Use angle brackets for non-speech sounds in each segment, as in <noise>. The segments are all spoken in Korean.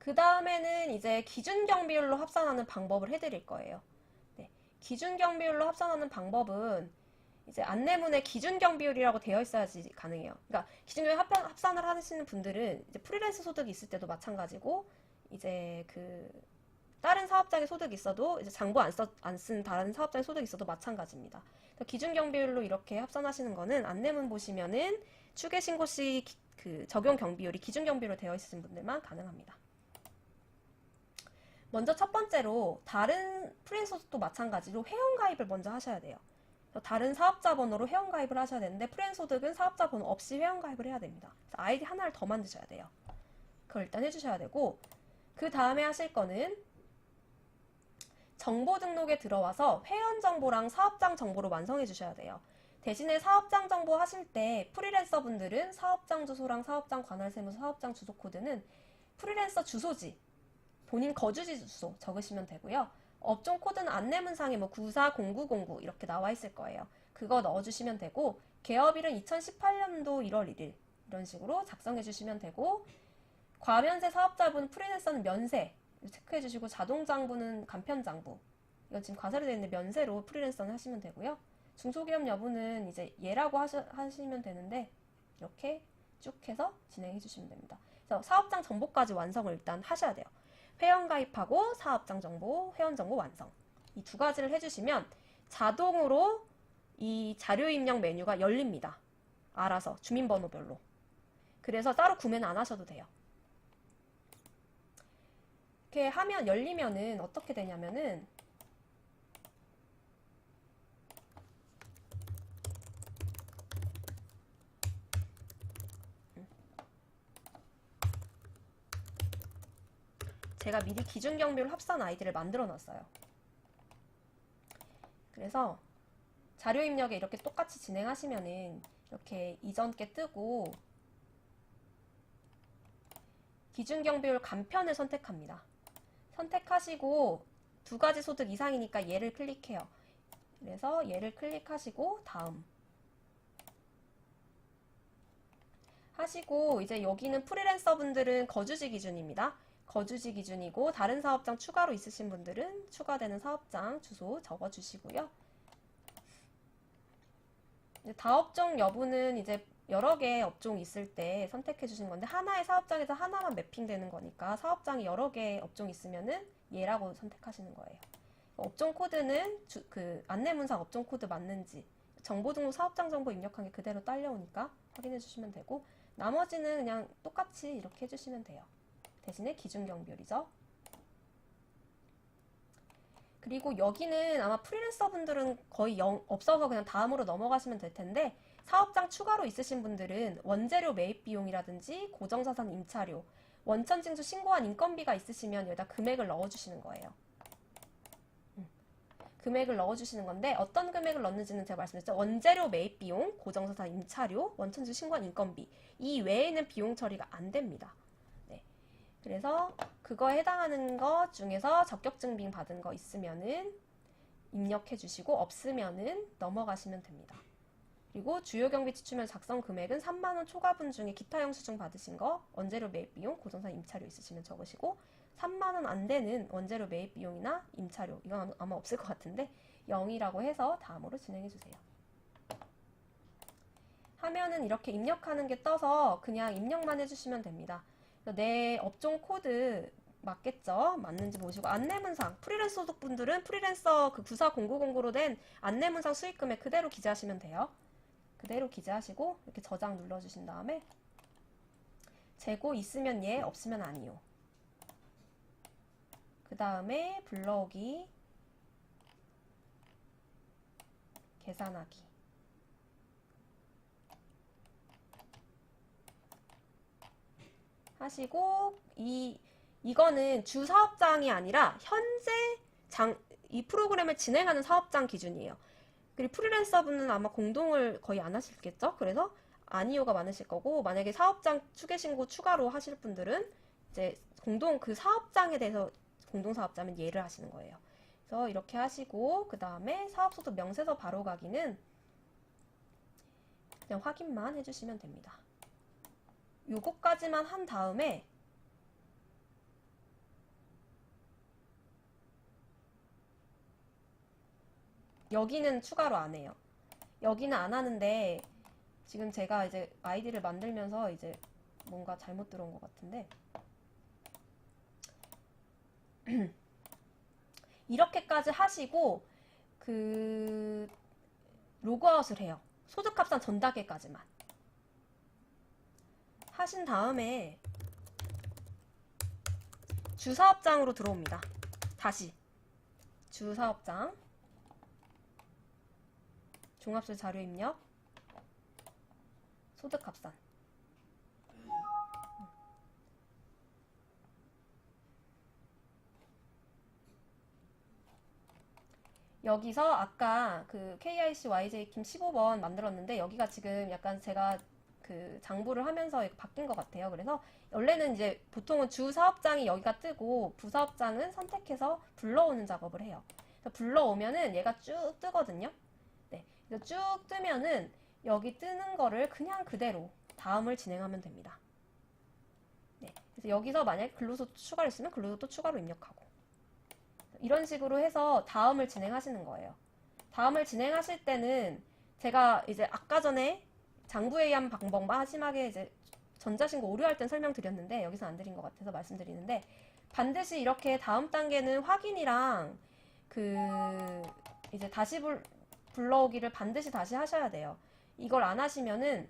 그 다음에는 이제 기준 경비율로 합산하는 방법을 해드릴 거예요. 네, 기준 경비율로 합산하는 방법은 이제 안내문에 기준 경비율이라고 되어 있어야지 가능해요. 그러니까 기준 경비 합산, 합산을 하시는 분들은 이제 프리랜서 소득이 있을 때도 마찬가지고 이제 그 다른 사업장의 소득이 있어도 이제 장부 안, 쓴 다른 사업장의 소득이 있어도 마찬가지입니다. 그래서 기준 경비율로 이렇게 합산하시는 거는 안내문 보시면은 추계 신고 시 그 적용 경비율이 기준 경비로 되어 있으신 분들만 가능합니다. 먼저 첫 번째로 다른 프리랜서 소득도 마찬가지로 회원 가입을 먼저 하셔야 돼요. 다른 사업자 번호로 회원 가입을 하셔야 되는데 프리랜서 소득은 사업자 번호 없이 회원 가입을 해야 됩니다. 아이디 하나를 더 만드셔야 돼요. 그걸 일단 해주셔야 되고 그 다음에 하실 거는 정보 등록에 들어와서 회원 정보랑 사업장 정보를 완성해 주셔야 돼요. 대신에 사업장 정보 하실 때 프리랜서 분들은 사업장 주소랑 사업장 관할 세무 사업장 주소 코드는 프리랜서 주소지 본인 거주지 주소 적으시면 되고요. 업종 코드는 안내문상에 뭐 940909 이렇게 나와 있을 거예요. 그거 넣어주시면 되고 개업일은 2018년도 1월 1일 이런 식으로 작성해 주시면 되고 과면세 사업자분 프리랜서는 면세 체크해 주시고 자동장부는 간편장부 이건 지금 과세로 되어 있는데 면세로 프리랜서는 하시면 되고요. 중소기업 여부는 이제 예라고 하시, 하시면 되는데 이렇게 쭉 해서 진행해 주시면 됩니다. 그래서 사업장 정보까지 완성을 일단 하셔야 돼요. 회원 가입하고 사업장 정보, 회원 정보 완성. 이 두 가지를 해주시면 자동으로 이 자료 입력 메뉴가 열립니다. 알아서 주민번호별로. 그래서 따로 구매는 안 하셔도 돼요. 이렇게 하면 열리면은 어떻게 되냐면은 제가 미리 기준 경비율 합산 아이디를 만들어 놨어요. 그래서 자료 입력에 이렇게 똑같이 진행하시면은 이렇게 이전 게 뜨고 기준 경비율 간편을 선택합니다. 선택하시고 두 가지 소득 이상이니까 얘를 클릭해요. 그래서 얘를 클릭하시고 다음 하시고 이제 여기는 프리랜서 분들은 거주지 기준입니다. 거주지 기준이고 다른 사업장 추가로 있으신 분들은 추가되는 사업장 주소 적어 주시고요. 이제 다업종 여부는 이제 여러 개의 업종이 있을 때 선택해 주시는 건데 하나의 사업장에서 하나만 매핑되는 거니까 사업장이 여러 개의 업종이 있으면은 얘라고 선택하시는 거예요. 업종 코드는 주- 그 안내문상 업종 코드 맞는지 정보 등록 사업장 정보 입력한 게 그대로 딸려오니까 확인해 주시면 되고 나머지는 그냥 똑같이 이렇게 해주시면 돼요. 대신에 기준 경비율이죠. 그리고 여기는 아마 프리랜서 분들은 거의 영, 없어서 그냥 다음으로 넘어가시면 될 텐데 사업장 추가로 있으신 분들은 원재료 매입 비용이라든지 고정자산 임차료, 원천 징수 신고한 인건비가 있으시면 여기다 금액을 넣어주시는 거예요. 음. 금액을 넣어주시는 건데 어떤 금액을 넣는지는 제가 말씀드렸죠. 원재료 매입 비용, 고정자산 임차료, 원천 징수 신고한 인건비 이 외에는 비용 처리가 안 됩니다. 네. 그래서 그거에 해당하는 것 중에서 적격 증빙 받은 거 있으면은 입력해 주시고 없으면은 넘어가시면 됩니다. 그리고 주요 경비 지출면 작성 금액은 3만 원 초과분 중에 기타 영수증 받으신 거 원재료 매입 비용, 고정산 임차료 있으시면 적으시고 3만 원 안 되는 원재료 매입 비용이나 임차료 이건 아마 없을 것 같은데 0이라고 해서 다음으로 진행해 주세요. 하면은 이렇게 입력하는 게 떠서 그냥 입력만 해주시면 됩니다. 그래서 내 업종 코드 맞겠죠? 맞는지 보시고 안내문상 프리랜서 소득분들은 프리랜서 그 940909로 된 안내문상 수익금액 그대로 기재하시면 돼요. 그대로 기재하시고 이렇게 저장 눌러주신 다음에 재고 있으면 예, 없으면 아니요. 그 다음에 불러오기 계산하기 하시고 이 이거는 주 사업장이 아니라 현재 장 이 프로그램을 진행하는 사업장 기준이에요. 그리고 프리랜서 분은 아마 공동을 거의 안 하실겠죠? 그래서 아니요가 많으실 거고 만약에 사업장 추계 신고 추가로 하실 분들은 이제 공동 그 사업장에 대해서 공동 사업자면 예를 하시는 거예요. 그래서 이렇게 하시고 그 다음에 사업소득 명세서 바로 가기는 그냥 확인만 해주시면 됩니다. 요거까지만 한 다음에 여기는 추가로 안 해요. 여기는 안 하는데 지금 제가 이제 아이디를 만들면서 이제 뭔가 잘못 들어온 것 같은데 <clears throat> 이렇게까지 하시고 그 로그아웃을 해요. 소득합산 전 단계까지만. 하신 다음에 주사업장으로 들어옵니다. 다시. 주사업장. 종합술 자료 입력. 소득 합산. 여기서 아까 그 KIC YJ킴 15번 만들었는데 여기가 지금 약간 제가 그 장부를 하면서 바뀐 것 같아요. 그래서 원래는 이제 보통은 주 사업장이 여기가 뜨고 부사업장은 선택해서 불러오는 작업을 해요. 불러오면은 얘가 쭉 뜨거든요. 네. 쭉 뜨면은 여기 뜨는 거를 그냥 그대로 다음을 진행하면 됩니다. 네. 그래서 여기서 만약에 근로소 추가를 했으면 근로소 또 추가로 입력하고 이런 식으로 해서 다음을 진행하시는 거예요. 다음을 진행하실 때는 제가 이제 아까 전에 장부에 의한 방법 마지막에 이제 전자신고 오류할 땐 설명드렸는데 여기서 안 드린 것 같아서 말씀드리는데 반드시 이렇게 다음 단계는 확인이랑 그 이제 다시 불, 불러오기를 반드시 다시 하셔야 돼요. 이걸 안 하시면은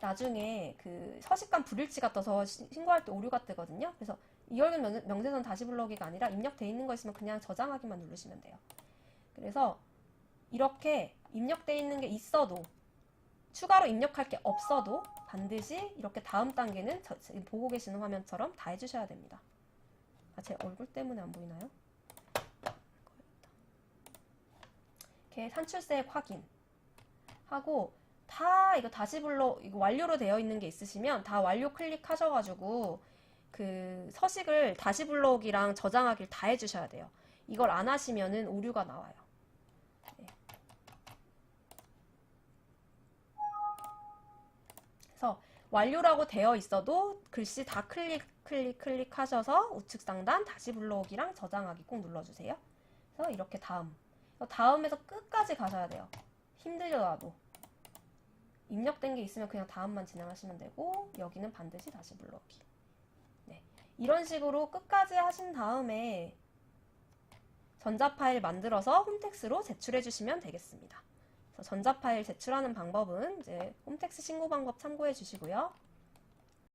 나중에 그 서식관 불일치가 떠서 시- 신고할 때 오류가 뜨거든요. 그래서 이월급 명- 명세선 다시 불러오기가 아니라 입력돼 있는 거 있으면 그냥 저장하기만 누르시면 돼요. 그래서 이렇게 입력돼 있는 게 있어도 추가로 입력할 게 없어도 반드시 이렇게 다음 단계는 저- 지금 보고 계시는 화면처럼 다 해주셔야 됩니다. 아, 제 얼굴 때문에 안 보이나요? 이렇게 산출세액 확인 하고 다 이거 다시 불러 이거 완료로 되어 있는 게 있으시면 다 완료 클릭하셔가지고 그 서식을 다시 불러오기랑 저장하기를 다 해주셔야 돼요. 이걸 안 하시면은 오류가 나와요. 그래서 완료라고 되어 있어도 글씨 다 클릭 클릭 클릭하셔서 우측 상단 다시 불러오기랑 저장하기 꼭 눌러주세요. 그래서 이렇게 다음 다음에서 끝까지 가셔야 돼요. 힘들더라도 입력된 게 있으면 그냥 다음만 진행하시면 되고 여기는 반드시 다시 불러오기. 네. 이런 식으로 끝까지 하신 다음에 전자 파일 만들어서 홈택스로 제출해 주시면 되겠습니다. 전자 파일 제출하는 방법은 이제 홈택스 신고 방법 참고해 주시고요.